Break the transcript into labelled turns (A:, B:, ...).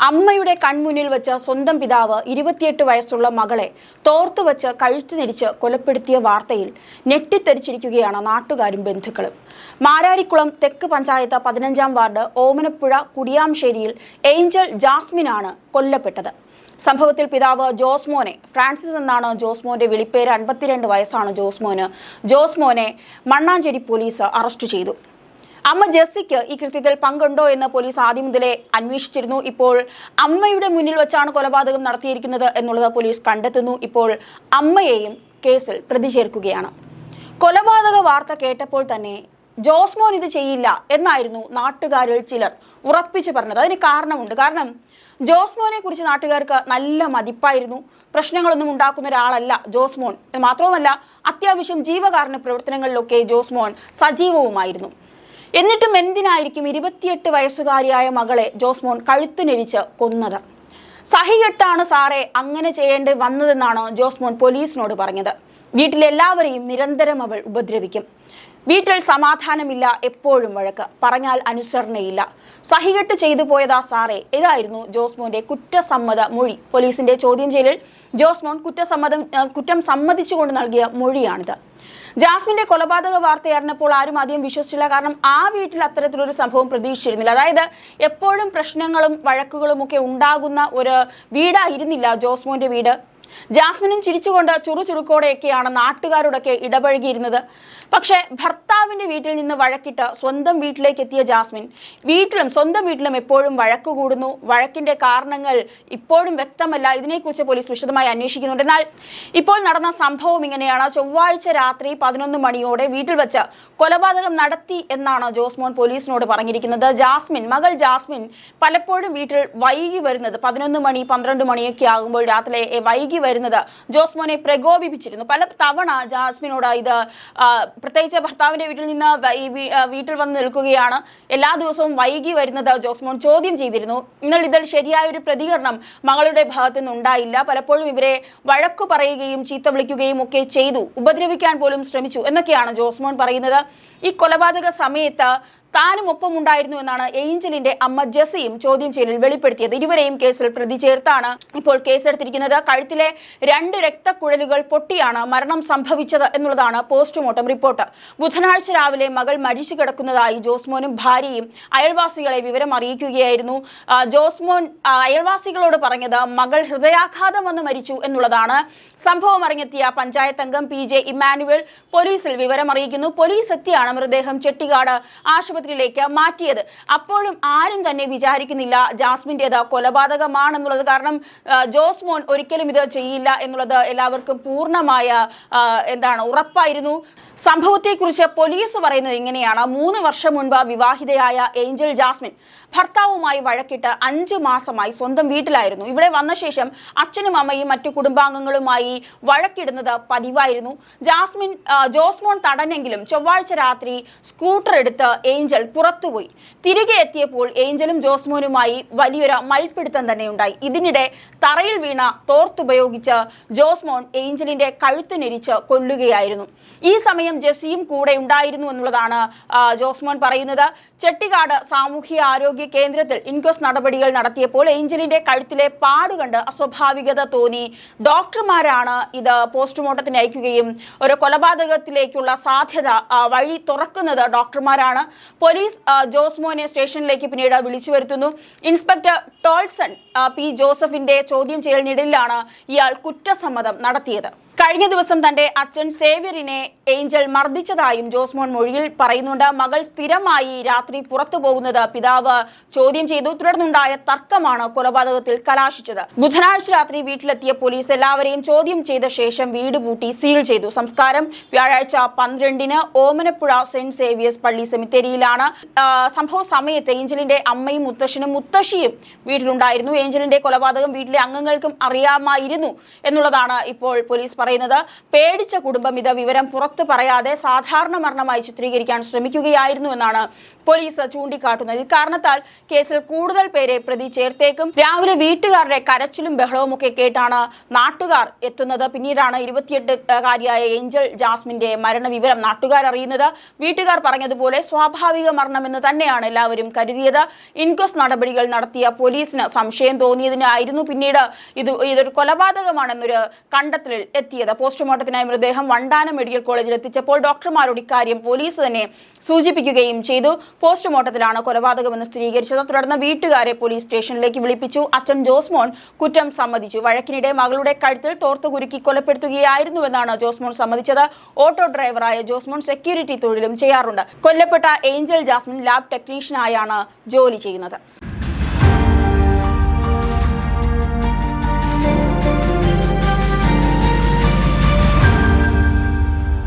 A: അമ്മയുടെ കൺമുന്നിൽ വെച്ച് സ്വന്തം പിതാവ് ഇരുപത്തിയെട്ട് വയസ്സുള്ള മകളെ തോർത്തു വെച്ച് കഴുത്തു നിരിച്ച് കൊലപ്പെടുത്തിയ വാർത്തയിൽ ഞെട്ടിത്തെരിച്ചിരിക്കുകയാണ് നാട്ടുകാരും ബന്ധുക്കളും. മാരാരിക്കുളം തെക്ക് പഞ്ചായത്ത് പതിനഞ്ചാം വാർഡ് ഓമനപ്പുഴ കുടിയാംശേരിയിൽ ഏഞ്ചൽ ജാസ്മിനാണ് കൊല്ലപ്പെട്ടത്. സംഭവത്തിൽ പിതാവ് ജോസ്മോനെ ഫ്രാൻസിസ് എന്നാണ് ജോസ്മോന്റെ വിളിപ്പേര് അൻപത്തിരണ്ട് വയസ്സാണ് ജോസ്മോന്. ജോസ്മോനെ മണ്ണാഞ്ചേരി പോലീസ് അറസ്റ്റ് ചെയ്തു. അമ്മ ജെസ്സിക്ക് ഈ കൃത്യത്തിൽ പങ്കുണ്ടോ എന്ന് പോലീസ് ആദ്യം മുതലേ അന്വേഷിച്ചിരുന്നു. ഇപ്പോൾ അമ്മയുടെ മുന്നിൽ വെച്ചാണ് കൊലപാതകം നടത്തിയിരിക്കുന്നത് എന്നുള്ളത് പോലീസ് കണ്ടെത്തുന്നു. ഇപ്പോൾ അമ്മയെയും കേസിൽ പ്രതി ചേർക്കുകയാണ് കൊലപാതക വാർത്ത കേട്ടപ്പോൾ തന്നെ ജോസ്മോൻ ഇത് ചെയ്യില്ല എന്നായിരുന്നു നാട്ടുകാരിൽ ചിലർ ഉറപ്പിച്ചു പറഞ്ഞത്. അതിന് കാരണമുണ്ട്. കാരണം ജോസ്മോനെ കുറിച്ച് നാട്ടുകാർക്ക് നല്ല മതിപ്പായിരുന്നു. പ്രശ്നങ്ങളൊന്നും ഉണ്ടാക്കുന്ന ഒരാളല്ല ജോസ്മോൻ മാത്രവുമല്ല അത്യാവശ്യം ജീവകാരുണ്യ പ്രവർത്തനങ്ങളിലൊക്കെ ജോസ്മോൻ സജീവവുമായിരുന്നു. എന്നിട്ടും എന്തിനായിരിക്കും ഇരുപത്തിയെട്ട് വയസ്സുകാരിയായ മകളെ ജോസ്മോൻ കഴുത്തുനെരിച്ച് കൊന്നത്? സഹികെട്ടാണ് സാറേ അങ്ങനെ ചെയ്യേണ്ടി വന്നതെന്നാണ് ജോസ്മോൻ പോലീസിനോട് പറഞ്ഞത്? വീട്ടിലെല്ലാവരെയും നിരന്തരം അവൾ ഉപദ്രവിക്കും. വീട്ടിൽ സമാധാനമില്ല എപ്പോഴും വഴക്ക്. പറഞ്ഞാൽ അനുസരണയില്ല. സഹികെട്ട് ചെയ്തു പോയതാ സാറേ. ഇതായിരുന്നു ജോസ്മോന്റെ കുറ്റസമ്മത മൊഴി. പോലീസിന്റെ ചോദ്യം ചെയ്യലിൽ ജോസ്മോൻ കുറ്റസമ്മതം കുറ്റം സമ്മതിച്ചുകൊണ്ട് നൽകിയ മൊഴിയാണിത്. ജാസ്മിന്റെ കൊലപാതക വാർത്ത അറിഞ്ഞപ്പോൾ ആരും ആദ്യം വിശ്വസിച്ചില്ല. കാരണം ആ വീട്ടിൽ അത്തരത്തിലൊരു സംഭവം പ്രതീക്ഷിച്ചിരുന്നില്ല. അതായത് എപ്പോഴും പ്രശ്നങ്ങളും വഴക്കുകളും ഒക്കെ ഉണ്ടാകുന്ന ഒരു വീടായിരുന്നില്ല ജോസ്മോന്റെ വീട്. ജാസ്മിനും ചിരിച്ചുകൊണ്ട് ചുറുചുറുക്കോടെയൊക്കെയാണ് നാട്ടുകാരോടൊക്കെ ഇടപഴകിയിരുന്നത്. പക്ഷേ ഭർത്താവിന്റെ വീട്ടിൽ നിന്ന് വഴക്കിട്ട് സ്വന്തം വീട്ടിലേക്ക് എത്തിയ ജാസ്മിൻ വീട്ടിലും സ്വന്തം വീട്ടിലും എപ്പോഴും വഴക്ക് കൂടുന്നു. വഴക്കിന്റെ കാരണങ്ങൾ ഇപ്പോഴും വ്യക്തമല്ല. ഇതിനെക്കുറിച്ച് പോലീസ് വിശദമായി അന്വേഷിക്കുന്നുണ്ട്. എന്നാൽ ഇപ്പോൾ നടന്ന സംഭവം ഇങ്ങനെയാണ്. ചൊവ്വാഴ്ച രാത്രി പതിനൊന്ന് മണിയോടെ വീട്ടിൽ വെച്ച് കൊലപാതകം നടത്തി എന്നാണ് ജോസ്മോൻ പോലീസിനോട് പറഞ്ഞിരിക്കുന്നത്. ജാസ്മിൻ മകൾ ജാസ്മിൻ പലപ്പോഴും വീട്ടിൽ വൈകി വരുന്നത് പതിനൊന്ന് മണി പന്ത്രണ്ട് മണിയൊക്കെ ആകുമ്പോൾ രാത്രി വൈകി വരുന്നത്. ജോസ്മോനെ പ്രകോപിപ്പിച്ചിരുന്നു. പല തവണ ജാസ്മിനോട് ഇത് പ്രത്യേകിച്ച് ഭർത്താവിന്റെ വീട്ടിൽ നിന്ന് വീട്ടിൽ വന്ന് നിൽക്കുകയാണ്. എല്ലാ ദിവസവും വൈകി വരുന്നത് ജോസ്മോൻ ചോദ്യം ചെയ്തിരുന്നു. എന്നാൽ ഇതിൽ ശരിയായ ഒരു പ്രതികരണം മകളുടെ ഭാഗത്തു നിന്നുണ്ടായില്ല പലപ്പോഴും ഇവരെ വഴക്കു പറയുകയും ചീത്ത വിളിക്കുകയും ഒക്കെ ചെയ്തു. ഉപദ്രവിക്കാൻ പോലും ശ്രമിച്ചു എന്നൊക്കെയാണ് ജോസ്മോൻ പറയുന്നത്. ഈ കൊലപാതക സമയത്ത് താനും ഒപ്പം ഉണ്ടായിരുന്നു എന്നാണ് ഏഞ്ചലിന്റെ അമ്മ ജെസിയും ചോദ്യം ചെയ്യലിൽ വെളിപ്പെടുത്തിയത്. ഇരുവരെയും കേസിൽ പ്രതി ചേർത്താണ് ഇപ്പോൾ കേസെടുത്തിരിക്കുന്നത്. കഴുത്തിലെ രണ്ട് രക്തക്കുഴലുകൾ പൊട്ടിയാണ് മരണം സംഭവിച്ചത് എന്നുള്ളതാണ് പോസ്റ്റ്മോർട്ടം റിപ്പോർട്ട്. ബുധനാഴ്ച രാവിലെ മകൾ മരിച്ചു കിടക്കുന്നതായി ജോസ്മോനും ഭാര്യയും അയൽവാസികളെ വിവരം അറിയിക്കുകയായിരുന്നു. ജോസ്മോൻ അയൽവാസികളോട് പറഞ്ഞത് മകൾ ഹൃദയാഘാതം വന്ന് മരിച്ചു എന്നുള്ളതാണ്. സംഭവം അറിഞ്ഞെത്തിയ പഞ്ചായത്ത് അംഗം പി ജെ ഇമ്മാനുവൽ പോലീസിൽ വിവരം അറിയിക്കുന്നു പോലീസ് എത്തിയാണ് മൃതദേഹം ചെട്ടിക്കാട് ആശുപത്രിയിലേക്ക് മാറ്റിയത്. അപ്പോഴും ആരും തന്നെ വിചാരിക്കുന്നില്ല ജാസ്മിന്റെത് കൊലപാതകമാണെന്നുള്ളത്. കാരണം ജോസ് മോൻ ഒരിക്കലും ഇത് ചെയ്യില്ല എന്നുള്ളത് എല്ലാവർക്കും പൂർണമായ എന്താണ് ഉറപ്പായിരുന്നു. സംഭവത്തെക്കുറിച്ച് പോലീസ് പറയുന്നത് ഇങ്ങനെയാണ്. മൂന്ന് വർഷം മുൻപ് വിവാഹിതയായ ഏഞ്ചൽ ജാസ്മിൻ ഭർത്താവുമായി വഴക്കിട്ട് അഞ്ചു മാസമായി സ്വന്തം വീട്ടിലായിരുന്നു. ഇവിടെ വന്ന ശേഷം അച്ഛനും അമ്മയും മറ്റു കുടുംബാംഗങ്ങളുമായി വഴക്കിടുന്നത് പതിവായിരുന്നു. ജാസ്മിൻ ജോസ്മോൺ തടഞ്ഞെങ്കിലും ചൊവ്വാഴ്ച രാത്രി സ്കൂട്ടർ എടുത്ത് ഏഞ്ചൽ പുറത്തുപോയി. തിരികെ എത്തിയപ്പോൾ ഏഞ്ചലും ജോസ്മോനുമായി വലിയൊരു മൽപ്പിടുത്തം തന്നെ ഉണ്ടായി ഇതിനിടെ തറയിൽ വീണ തോർത്തുപയോഗിച്ച് ജോസ്മോൻ ഏഞ്ചലിന്റെ കഴുത്ത് ഞെരിച്ച് കൊല്ലുകയായിരുന്നു. ഈ സമയം ജെസ്സിയും കൂടെ ഉണ്ടായിരുന്നു എന്നുള്ളതാണ് ജോസ്മോൻ പറയുന്നത്. ചെട്ടിക്കാട് സാമൂഹ്യ ആരോഗ്യ കേന്ദ്രത്തിൽ ഇൻക്വസ്റ്റ് നടപടികൾ നടത്തിയപ്പോൾ ഏഞ്ചലിന്റെ കഴുത്തിലെ പാട് കണ്ട് അസ്വാഭാവികത തോന്നി. ഡോക്ടർമാരാണ് ഇത് പോസ്റ്റ്മോർട്ടത്തിന് അയക്കുകയും ഒരു കൊലപാതകത്തിലേക്കുള്ള സാധ്യത വഴി തുറക്കുന്നത് ഡോക്ടർമാരാണ്. പോലീസ് ജോസ് മോനെ സ്റ്റേഷനിലേക്ക് പിന്നീട് വിളിച്ചു വരുത്തുന്നു. ഇൻസ്പെക്ടർ ടോൾസൺ പി ജോസഫിന്റെ ചോദ്യം ചെയ്യലിനിടയിലാണ് ഇയാൾ കുറ്റസമ്മതം നടത്തിയത്. കഴിഞ്ഞ ദിവസം തന്റെ അച്ഛൻ സേവ്യറിനെ ഏഞ്ചൽ മർദ്ദിച്ചതായും ജോസ്മോൻ മൊഴിയിൽ പറയുന്നുണ്ട്. മകൾ സ്ഥിരമായി രാത്രി പുറത്തു പോകുന്നത് പിതാവ് ചോദ്യം ചെയ്തു. തുടർന്നുണ്ടായ തർക്കമാണ് കൊലപാതകത്തിൽ കലാശിച്ചത്. ബുധനാഴ്ച രാത്രി വീട്ടിലെത്തിയ പോലീസ് എല്ലാവരെയും ചോദ്യം ചെയ്ത ശേഷം വീട് പൂട്ടി സീൽ ചെയ്തു. സംസ്കാരം വ്യാഴാഴ്ച പന്ത്രണ്ടിന് ഓമനപ്പുഴ സെന്റ് സേവിയേഴ്സ് പള്ളി സെമിത്തേരിയിലാണ്. സംഭവ സമയത്ത് ഏഞ്ചലിന്റെ അമ്മയും മുത്തശ്ശനും മുത്തശ്ശിയും വീട്ടിലുണ്ടായിരുന്നു. ഏഞ്ചലിന്റെ കൊലപാതകം വീട്ടിലെ അംഗങ്ങൾക്കും അറിയാമായിരുന്നു എന്നുള്ളതാണ് ഇപ്പോൾ പോലീസ് പറയുന്നത്. പേടിച്ച കുടുംബം ഇത് വിവരം പുറത്തു പറയാതെ സാധാരണ മരണമായി ചിത്രീകരിക്കാൻ ശ്രമിക്കുകയായിരുന്നു എന്നാണ് പോലീസ് ചൂണ്ടിക്കാട്ടുന്നത്. ഇക്കാരണത്താൽ കേസിൽ കൂടുതൽ പേരെ പ്രതി ചേർത്തേക്കും. രാവിലെ വീട്ടുകാരുടെ കരച്ചിലും ബഹളവും ഒക്കെ കേട്ടാണ് നാട്ടുകാർ എത്തുന്നത്. പിന്നീടാണ് ഇരുപത്തിയെട്ട് കാരിയായ ഏഞ്ചൽ ജാസ്മിന്റെ മരണവിവരം നാട്ടുകാർ അറിയുന്നത്. വീട്ടുകാർ പറഞ്ഞതുപോലെ സ്വാഭാവിക മരണമെന്ന് തന്നെയാണ് എല്ലാവരും കരുതിയത്. ഇൻക്വസ്റ്റ് നടപടികൾ നടത്തിയ പോലീസിന് സംശയം തോന്നിയതിനായിരുന്നു പിന്നീട് ഇത് ഇതൊരു കൊലപാതകമാണെന്നൊരു കണ്ടെത്തലിൽ എത്തിയത്. പോസ്റ്റ്മോർട്ടത്തിനായി മൃതദേഹം വണ്ടാനം മെഡിക്കൽ കോളേജിൽ എത്തിച്ചപ്പോൾ ഡോക്ടർമാരോട് ഇക്കാര്യം പോലീസ് തന്നെ സൂചിപ്പിക്കുകയും ചെയ്തു. പോസ്റ്റ്മോർട്ടത്തിലാണ് കൊലപാതകമെന്ന് സ്ഥിരീകരിച്ചത്. തുടർന്ന് വീട്ടുകാരെ പോലീസ് സ്റ്റേഷനിലേക്ക് വിളിപ്പിച്ചു. അച്ഛൻ ജോസ്മോൻ കുറ്റം സമ്മതിച്ചു. വഴക്കിനിടെ മകളുടെ കഴുത്തിൽ തോർത്തുകുരുക്കി കൊലപ്പെടുത്തുകയായിരുന്നുവെന്നാണ് ജോസ്മോൻ സമ്മതിച്ചത്. ഓട്ടോ ഡ്രൈവറായ ജോസ്മോൻ സെക്യൂരിറ്റി തൊഴിലും ചെയ്യാറുണ്ട്. കൊല്ലപ്പെട്ട ഏഞ്ചൽ ജാസ്മിൻ ലാബ് ടെക്നീഷ്യനായാണ് ജോലി ചെയ്യുന്നത്.